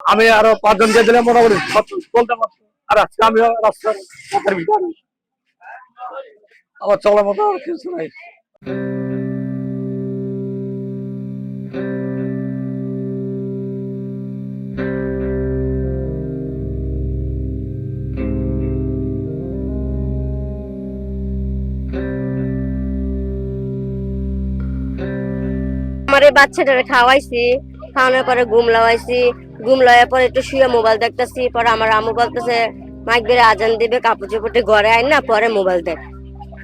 আমি আরও পাঁচজনকে দিলে মোটামুটি। চলতে পারতো আর আজকে আমি রাস্তার আমার চলার মতো আর কিছু নাই। আমার বাচ্চাটারে খাওয়াইছি, খাওয়ানোর পরে ঘুম লাগাইছি। ঘুম লাগার পরে একটু শুয়ে মোবাইল দেখতেছি, পরে আমার আম্মু বলতেছে, মাইক বেড়ে আজান দিবে, কাপড় চোপড়ে ঘরে আইন না, পরে মোবাইল দেখ।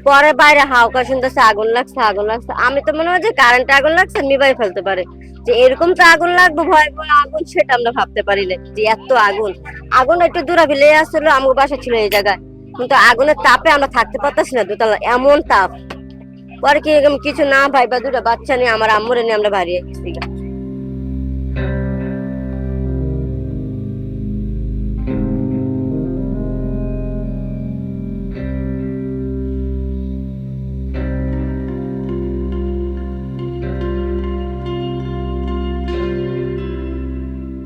পরে বাইরে হাওকা শুনতেছে, আগুন লাগছে আগুন লাগছে। আমি তো মনে হয় যে কারেন্ট আগুন লাগছে নিবাই ফেলতে পারে। যে এরকম তো আগুন লাগবে, ভয় ভয় আগুন, সেটা আমরা ভাবতে পারি না, যে এত আগুন। আগুন একটু দূরা ফেলে আসছিল আমার বাসা ছিল এই জায়গায়। কিন্তু আগুনের তাপে আমরা থাকতে পারতাছি না দোতলা এমন তাপ। পরে কি এরকম কিছু না ভাই বা দুটো বাচ্চা নিয়ে আমার আম্মুরে নিয়ে আমরা বাড়ি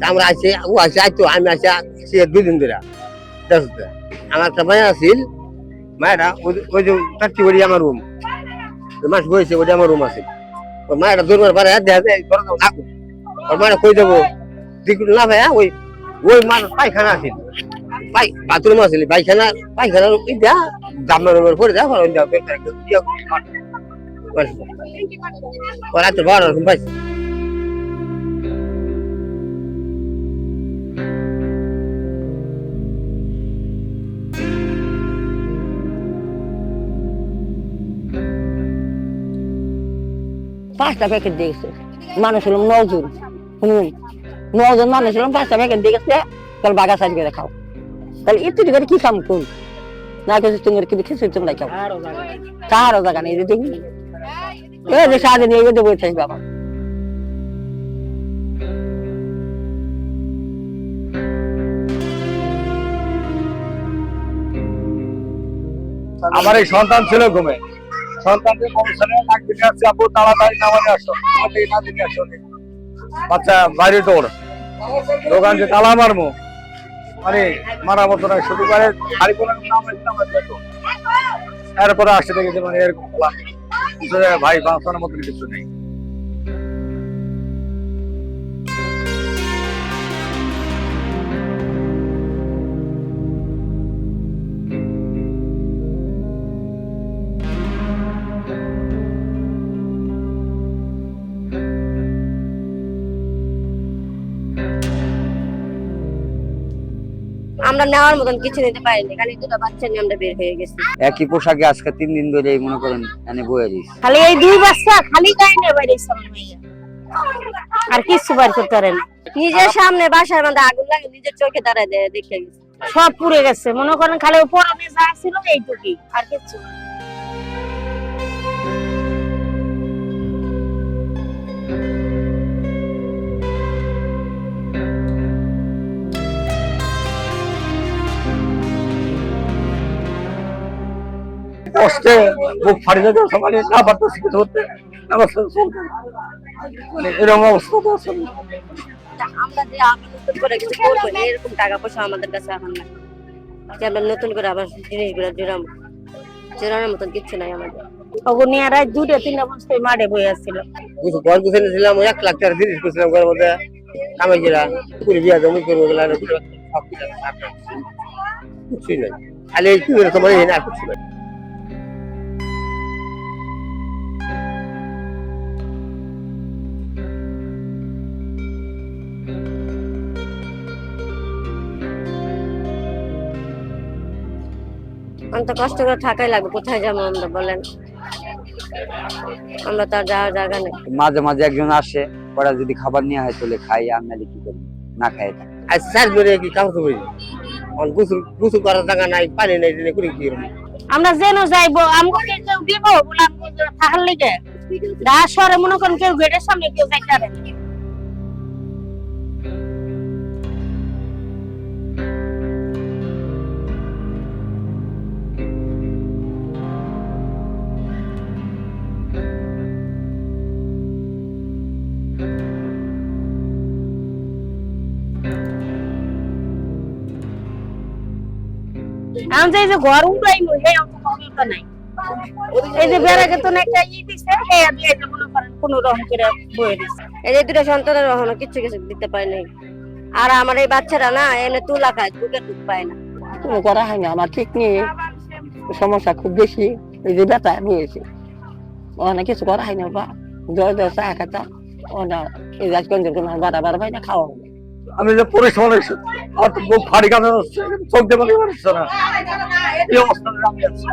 আমরা আছি ও আছে আইতো আমি আছি সে দুদিন ধরে দেখতে আমার একটা মায়া আছিল মায়েরা ওই- যে চারটি বাড়ি আমার রুম মাস বয়েছে ওটা আমার রুম আছে ওর মায়েরা দৌড়বার পারে দেখা যায় ওর মায়েরা কই দেবো দিক না ভাইয়া ওই ওই মার পায়খানা আছিল পাই বাথরুম আছিল পায়খানা পায়খানা ওই যা জামনা রুমের পরে যা ওরা তো বড় রকম পাইছে পাঁচটা প্যাকেট দিয়েছে মানুষ হলাম নজন হুম। নজন মানুষ হলাম পাঁচটা প্যাকেট দিয়েছে তাহলে বাগা সাইড করে খাও। তাহলে একটু করে কি কাম করুন না কিছু তুমি কিন্তু কিছু তোমরা খাও। কারও জায়গা নেই। দেখি। এই যে সারাদিন এই যে বসে থাকবে আমার আমার এই সন্তান ছিল ঘুমে। আসছে, আপু, তাড়াতাড়ি আসো। না আসো বাচ্চা বাইরে দৌড় দোকান যে তালা মারমো মানে মারা মতো না শুধু করে আর কোনো নাম এরপরে আসতে দেখেছে মানে এরকম ভাই, বাঁচানোর মতো কিছু নেই। আমরা নেওয়ার মতন কিছু নিতে পারিনি খালি দুটো বাচ্চা নিয়ে আমরা বের হয়ে গেছি। একই পোশাকে আজকে তিন দিন ধরে মনে করেন এনে বয়ে দিস খালি এই দুই বাচ্চা খালি গায়ে নিয়ে বাইরে আর কিছু বার করতে নিজের সামনে বাসার মধ্যে আগুন লাগে নিজের চোখে দাঁড়ায় দেখে গেছি। সব পুড়ে গেছে। মনে করেন খালি পরনে যা ছিল এইটুকুই আর কিছু কষ্টে বুক ফাড়ি যেতে সমানে না পারতেছি কিছু করতে আমার চলতে মানে এরকম অবস্থা তো আছে। আমরা যে নতুন করে কিছু করব না, এরকম টাকা পয়সা আমাদের কাছে এখন না যে আমরা নতুন করে আবার জিনিসগুলো মতন কিচ্ছু নাই আমাদের। দুটো আসছিল। কিছু ঘর ছিলাম এক লাখ টাকা জিনিস করছিলাম ঘরের মধ্যে। কামাই গেলা পুরি বিয়া জমি করব গেলা কিছুই নাই। খালি এই না কিছু নাই। আমি তো কষ্ট করে থাকাই লাগবে কোথায় যাব আমরা বলেন। আমরা তো আর যাওয়ার জায়গা নেই। মাঝে মাঝে একজন আসে ওরা যদি খাবার নিয়ে হয় তাহলে খাই আর নাহলে কি করি না খাই থাকি। আর সার ধরে কি কাম করব? অন গোসল গোসল করার জায়গা নাই পানি নাই দিলে করে কি করব? আমরা যেন যাইবো আমগো কেউ দিব বলে আমগো থাকার লিগে। দা শহরে মনে করেন কেউ গেটের সামনে কেউ যাইতে পারে এখন যে নই এই নাই। যে বেড়াকে তো একটা ই দিছে এই আমি এই যে মনে করেন কোন রকম করে বয়ে দিছে। এই যে দুটো সন্তানের কিচ্ছু কিছু দিতে পারি নাই। আর আমার এই বাচ্চারা না এনে তুলা খায় দুধের দুধ পায় না। কোনো করা হয় না আমার ঠিক নেই। সমস্যা খুব বেশি এই যে ব্যথা রয়েছে অনেক কিছু করা হয় না বা জল দেওয়া চা খাতা ওনা এই রাজগঞ্জ কোনো বাড়া বাড়া পাই না খাওয়া হবে আমি যে পরিশ্রম মানুষ আমার তো বুক ফাড়ি হচ্ছে চোখ দিয়ে না এই আমি আছি।